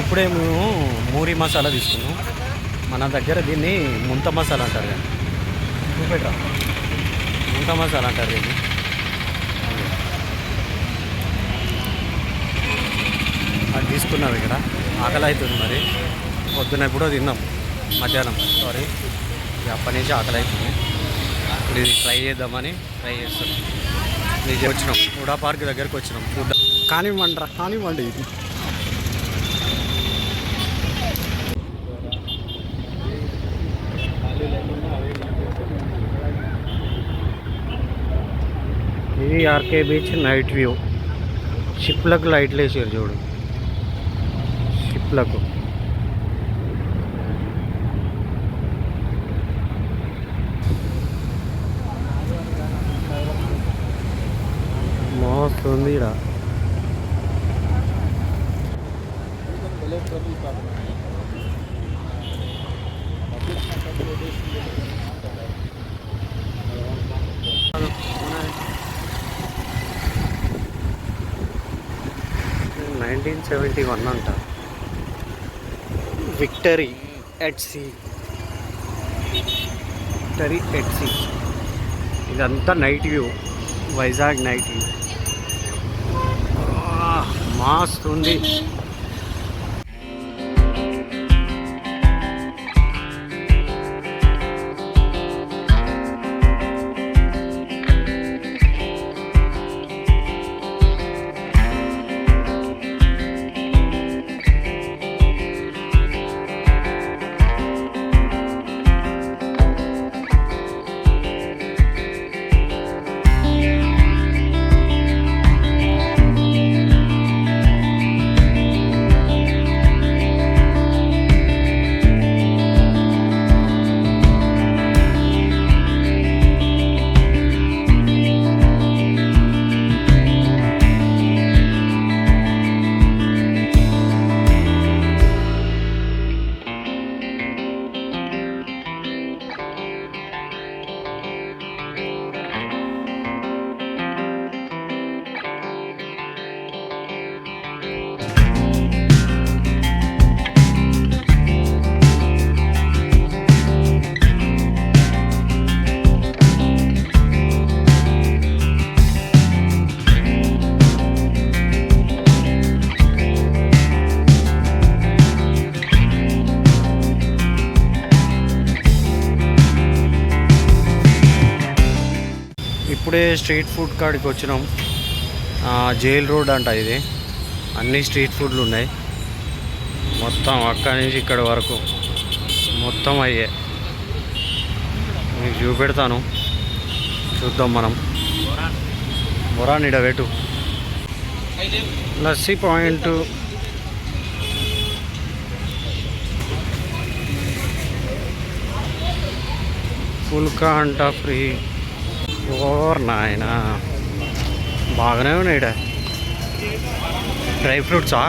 ఇప్పుడే మేము మూరి మసాలా తీసుకున్నాం. మన దగ్గర దీన్ని ముంత మసాలా అంటారు చూపెట్రా. ముంత మసాలా అంటారు దీన్ని. అది తీసుకున్నాం ఇక్కడ. ఆకలి అవుతుంది మరి. పొద్దున ఎప్పుడో తిన్నాం. మధ్యాహ్నం సారీ అప్పటి నుంచి ఆకలి అవుతుంది ఇప్పుడు ఇది ట్రై చేద్దామని ట్రై చేస్తాం వచ్చినాం. ఉడా పార్క్ దగ్గరికి వచ్చినాం. కానివ్వండి రా కానివ్వండి ఇది. ఇది ఆర్కే బీచ్ నైట్ వ్యూ షిప్లకు లైట్లు వేసారు చూడు షిప్లకు మస్తు ఉంది ఇక్కడ నైన్టీన్ సెవెంటీ వన్ అంట. Victory at sea. Victory at sea. ఇదంతా night view. Vizag night view. మస్తు ఇప్పుడే స్ట్రీట్ ఫుడ్ కాడికి వచ్చినాం. జైల్ రోడ్ అంట ఇది. అన్ని స్ట్రీట్ ఫుడ్లు ఉన్నాయి. మొత్తం అక్కడి నుంచి ఇక్కడ వరకు. మొత్తం అయ్యే. మీకు చూపెడతాను. చూద్దాం మనం. బొరానిడ నిడవేటు లస్సీ పాయింట్. ఫుల్కా అంట ఫ్రీ. ఓర్ నాయన. బాగానే ఉన్నాయి డ్రై ఫ్రూట్సా?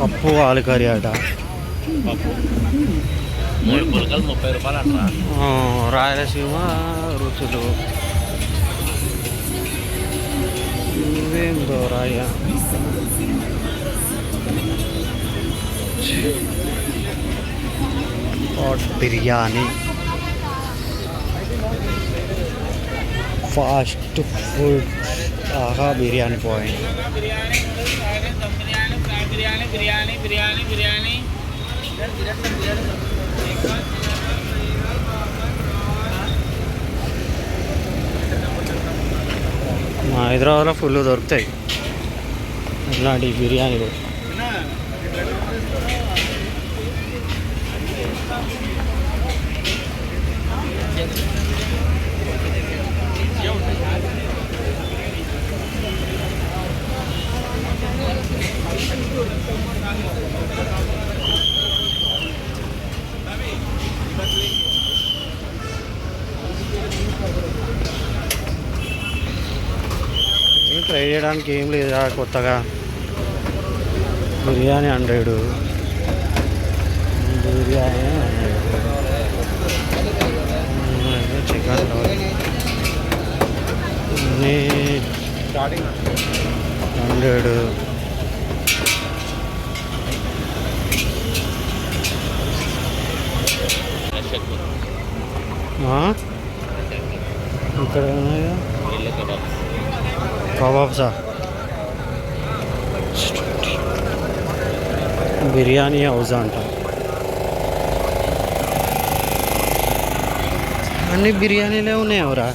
పప్పు ఆలు కర్రీ అట ముప్పై రూపాయలు రాయలసీమ రుచులు. ఇవేందో రాయ. హాట్ బిర్యానీ ఫాస్ట్ ఫుడ్ ఆహా బిర్యానీ పాయింట్ బిర్యానీ బిర్యానీ బిర్యానీ బిర్యానీ మా హైదరాబాద్లో ఫుల్ దొరుకుతాయి. ఇలాంటి బిర్యానీలు. చేయడానికి ఏం లేదా కొత్తగా. బిర్యానీ హండ్రెడ్. బిర్యానీ చికెన్ అన్నీ హండ్రెడ్. ఇక్కడ ఉన్నాయా? కబాబ్సా బిర్యానీ హౌస్ అంట అన్ని బిర్యానీలే ఉన్నాయవరా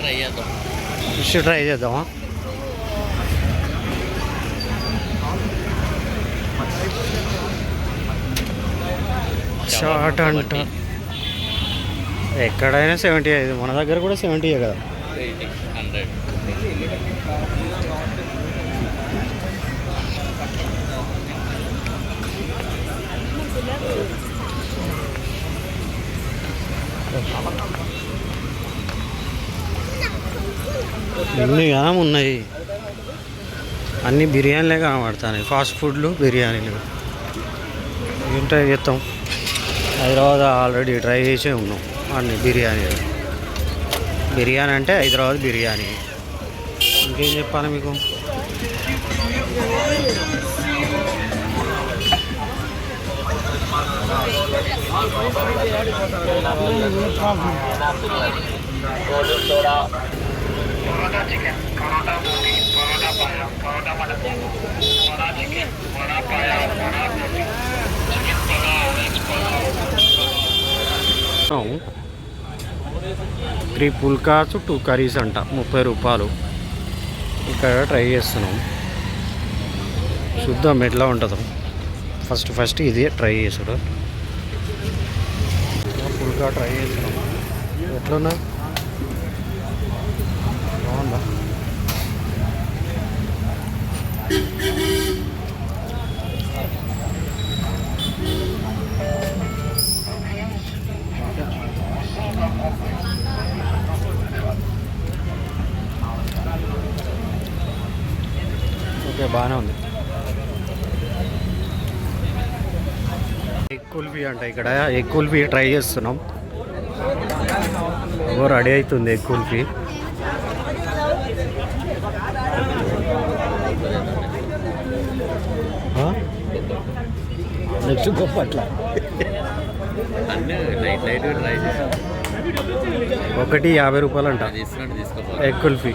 ట్రై చేద్దాం. ఫిష్ ట్రై చేద్దామా? షార్ట్ అంట. ఎక్కడైనా సెవెంటీ ఐదు మన దగ్గర కూడా సెవెంటీ కదా. హండ్రెడ్ ఉన్నాయి. అన్ని బిర్యానీలే కనబడుతున్నాయి. ఫాస్ట్ ఫుడ్లు బిర్యానీలు. ఏంటో చెప్తాం. చేస్తాం హైదరాబాద్ ఆల్రెడీ ట్రై చేసే ఉన్నాం అన్ని బిర్యానీలు. బిర్యానీ అంటే హైదరాబాద్ బిర్యానీ. ఇంకేం చెప్పాలి మీకు? త్రీ పుల్కాస్ టూ కర్రీస్ అంట ముప్పై రూపాయలు. ఇక్కడ ట్రై చేస్తున్నాం. చూద్దాం ఎట్లా ఉంటుందో. ఫస్ట్ ఫస్ట్ ఇది ట్రై చేసుడు పుల్కా ట్రై చేస్తున్నాం. ఎట్లున్నా ఓకే బాగానే ఉంది. ఎగ్ కుల్ఫీ అంట ఇక్కడ. ఎగ్ కుల్ఫీ ట్రై చేస్తున్నాం. ఓ రెడీ అవుతుంది ఎగ్ కుల్ఫీ. నెక్స్ట్ గొప్ప అట్లా. ఒకటి యాభై రూపాయలు అంట ఎగ్ కుల్ఫీ.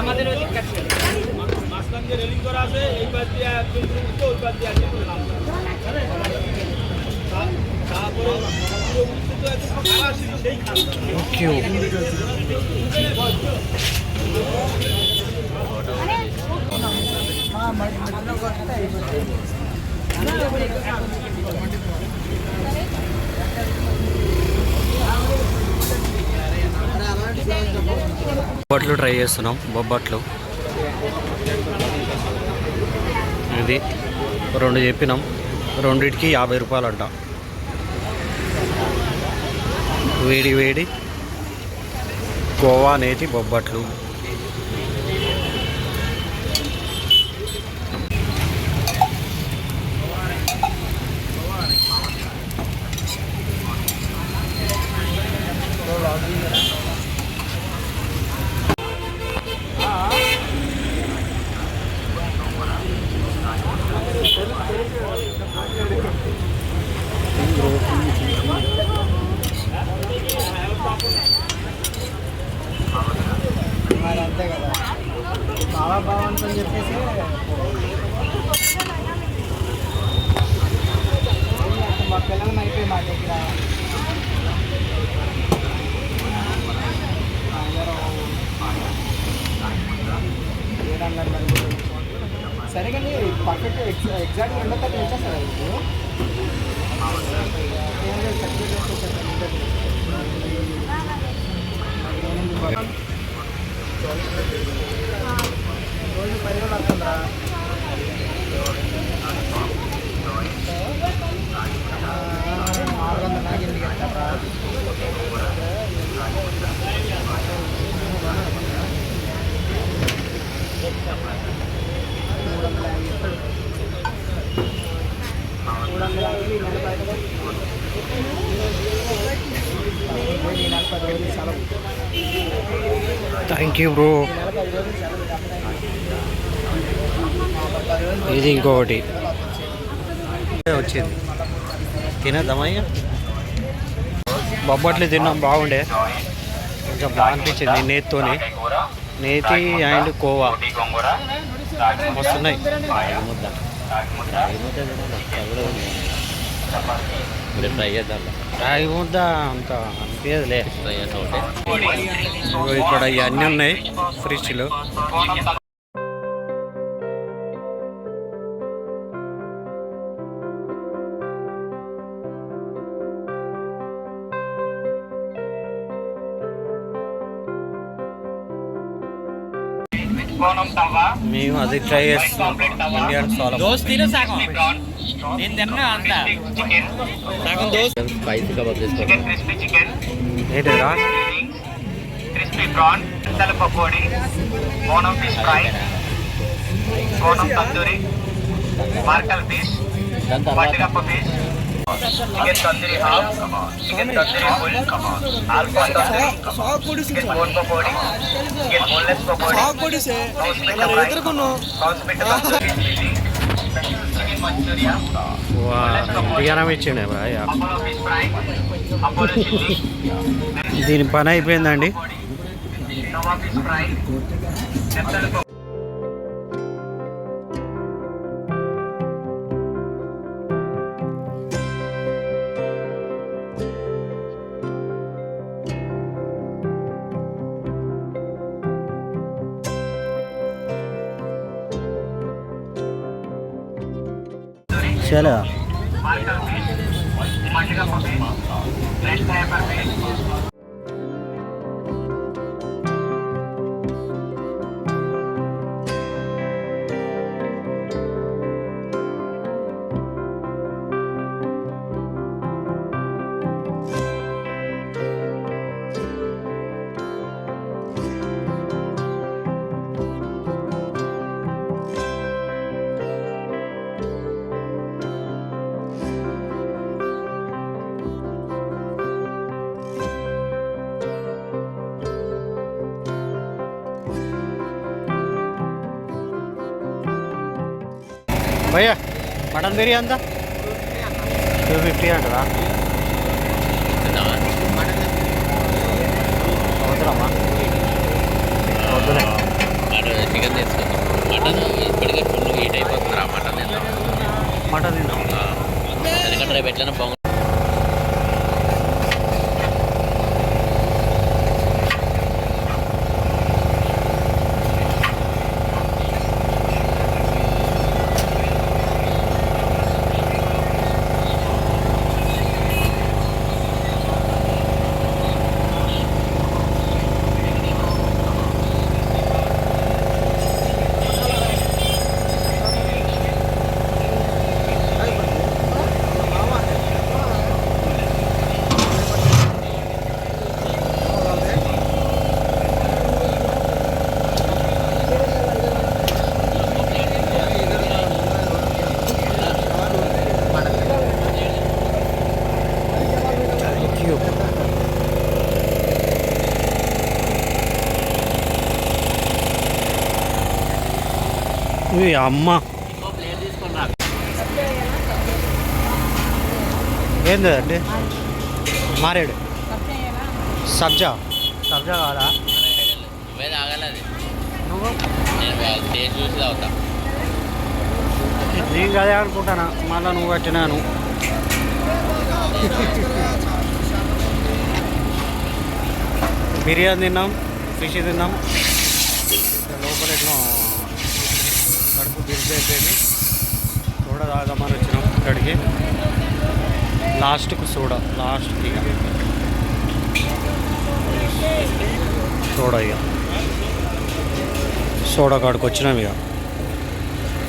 আমাদের ওই মাঝখান দিয়ে রেলিং করা আছে এই দিয়ে একজন উঠতে ওই পাশ দিয়ে তারপরে ఓకే బొబ్బట్లు ట్రై చేస్తున్నాం బొబ్బట్లు. ఇది రెండు చెప్పినాం. రెండింటికి యాభై రూపాయలు అంట వేడి వేడి. గోవా నేటి బొబ్బట్లు. చెప్పేసి థ్యాంక్ యూ బ్రో. ఇది ఇంకొకటి. వచ్చింది. తినేద్దామయ్యా బొబ్బట్లు తిన్నాం బాగుండే. కొంచెం బాగా అనిపించింది నేతితోని. నేతి అండ్ కోవా. వస్తున్నాయి. మీరు ఫ్రై చేద్దాం రాగి ముద్ద అంత. ఇగో ఇక్కడ ఇవన్నీ ఉన్నాయి ఫ్రిడ్జ్లో. మేము అది ట్రై చేస్తున్నాం. ఇండియన్ సోలం స్పైసీ కబాబ్ చేసుకోండి ఏంటిరా క్రిస్పీ ప్రాన్ పెసల పకోడీ బోనం ఫిష్ ఫ్రై బోనం తందూరి మార్కల్ fish పట్టిగప్ప fish chicken tandoori half chicken tandoori full alpha tandoori chicken bone pakodi chicken boneless pakodi house పిట్ట ఫ్రై హౌస్ పిట్ట తందూరి చికెన్ మంచూరియా ఇచ్చిండే దీని పని అయిపోయిందండి. चलो భయ్యా మటన్ బిర్యానీ అంతా? టూ ఫిఫ్టీ అంటదా? అవసరమా వద్దులే. చికెన్ తీసుకుందాం మటన్ ఇప్పటికే ఫుల్ హీట్ అయిపోతుంది రా మటన్ తిందాం. మటన్ తిందాం. ఎందుకంటే రేపు ఎట్లైనా పొంగ ఇది అమ్మ. అండి? మారేడు. సబ్జా. సబ్జా కాదా నేను అదే అనుకుంటానా. మళ్ళీ నువ్వు వచ్చినాను బిర్యానీ తిన్నాం ఫిష్ తిన్నాం లోపల ఎట్లా కడుపు అయిపోయింది సోడా తాగమని వచ్చినాం ఇక్కడికి. లాస్ట్కు సోడా లాస్ట్కి ఇక. సోడా ఇక. సోడా కాడికి వచ్చినాం ఇక.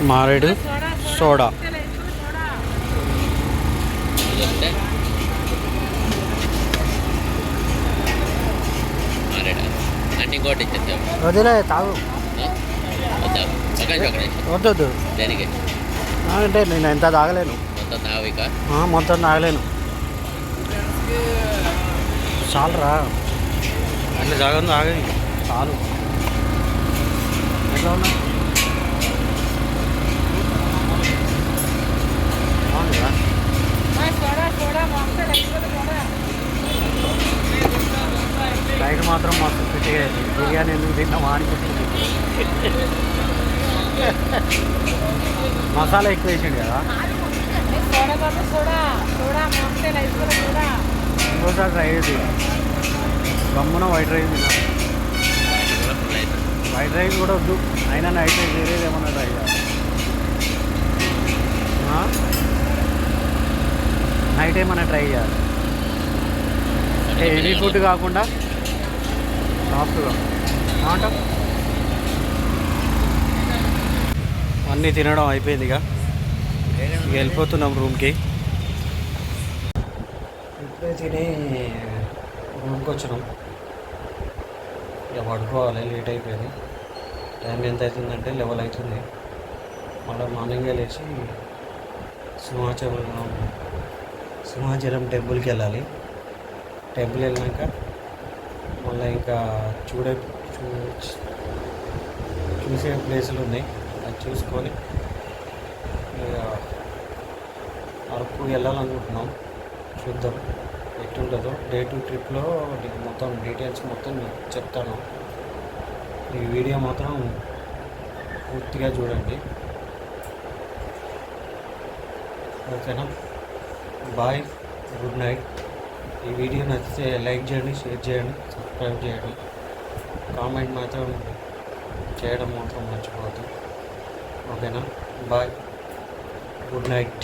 మారేడు సోడా. వదిలే తాగు. వద్దొద్దు. దేనికి? అంటే నేను ఎంత తాగలేను. మొత్తం తాగలేను. చాలరా. అట్లా జాగం తాగని చాలు. ఎట్లా ఉన్నా? నైట్ మాత్రం మస్తు ఫిట్గా బిర్యానీ ఎందుకు తిన్నామా అనిపిస్తుంది మసాలా ఎక్కువ వేసిండు కదా. ఇంకోసారి ట్రై చేసి గమ్మున వైట్ రైస్ తిన్నా వైట్ రైస్ కూడా వద్దు. అయినా నైట్ రైస్ వేరేది ఏమన్నా ట్రై చేయాలి? నైట్ ఏమన్నా ట్రై చేయాలి. అంటే హెవీ ఫుడ్ కాకుండా సాఫ్ట్గా ఏమంటావు? అన్నీ తినడం అయిపోయింది ఇక. వెళ్ళిపోతున్నాం రూమ్కి. ఇప్పుడే తిని రూమ్కి వచ్చినాం. ఇక పడుకోవాలి లేట్ అయిపోయింది. టైం ఎంత అవుతుందంటే లెవెల్ అవుతుంది. మళ్ళీ మార్నింగే లేచి సింహాచలం సింహాచలం టెంపుల్కి వెళ్ళాలి. టెంపుల్ వెళ్ళాక మళ్ళీ ఇంకా చూడే చూ చూసే ప్లేసులు ఉన్నాయి. చూసుకొని ఇక అరకు వెళ్ళాలనుకుంటున్నాం. చూద్దాం. ఎట్టుంటుందో. డే టు ట్రిప్లో మొత్తం డీటెయిల్స్ మొత్తం మీకు చెప్తాను. ఈ వీడియో మాత్రం పూర్తిగా చూడండి. ఓకేనా? బాయ్ గుడ్ నైట్ ఈ వీడియో నచ్చితే లైక్ చేయండి షేర్ చేయండి సబ్స్క్రైబ్ చేయండి. కామెంట్ మాత్రం చేయడం మాత్రం మర్చిపోతుంది ఓకేనా? బాయ్. Good night.